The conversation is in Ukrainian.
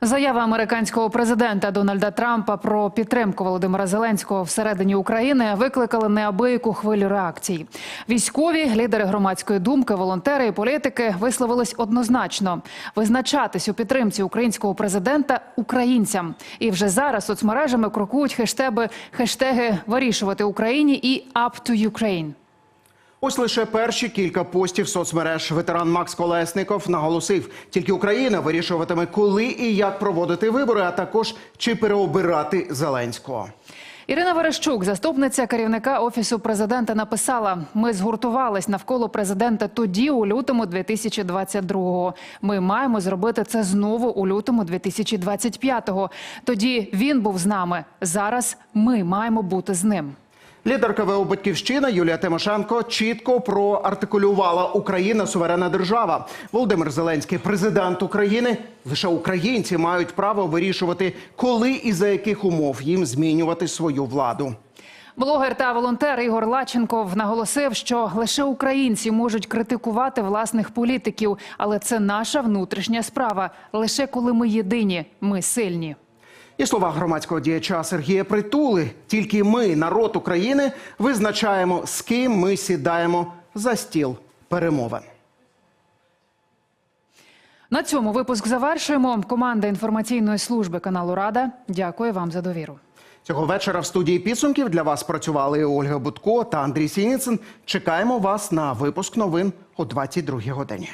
Заява американського президента Дональда Трампа про підтримку Володимира Зеленського всередині України викликали неабияку хвилю реакцій. Військові, лідери громадської думки, волонтери і політики висловились однозначно визначатись у підтримці українського президента українцям. І вже зараз соцмережами крокують хештеги, хештеги вирішувати Україні і «Up to Ukraine». Ось лише перші кілька постів соцмереж. Ветеран Макс Колесников наголосив, тільки Україна вирішуватиме, коли і як проводити вибори, а також чи переобирати Зеленського. Ірина Верещук, заступниця керівника офісу президента, написала: Ми згуртувались навколо президента тоді, у лютому 2022-го. Ми маємо зробити це знову у лютому 2025-го. Тоді він був з нами. Зараз ми маємо бути з ним. Лідерка ВО «Батьківщина» Юлія Тимошенко чітко проартикулювала Україна суверенна держава. Володимир Зеленський, президент України. Лише українці мають право вирішувати, коли і за яких умов їм змінювати свою владу. Блогер та волонтер Ігор Лаченков наголосив, що лише українці можуть критикувати власних політиків, але це наша внутрішня справа. Лише коли ми єдині, ми сильні. І слова громадського діяча Сергія Притули. Тільки ми, народ України, визначаємо, з ким ми сідаємо за стіл перемовин. На цьому випуск завершуємо. Команда інформаційної служби каналу Рада дякує вам за довіру. Цього вечора в студії підсумків для вас працювали Ольга Будко та Андрій Сініцин. Чекаємо вас на випуск новин о 22 годині.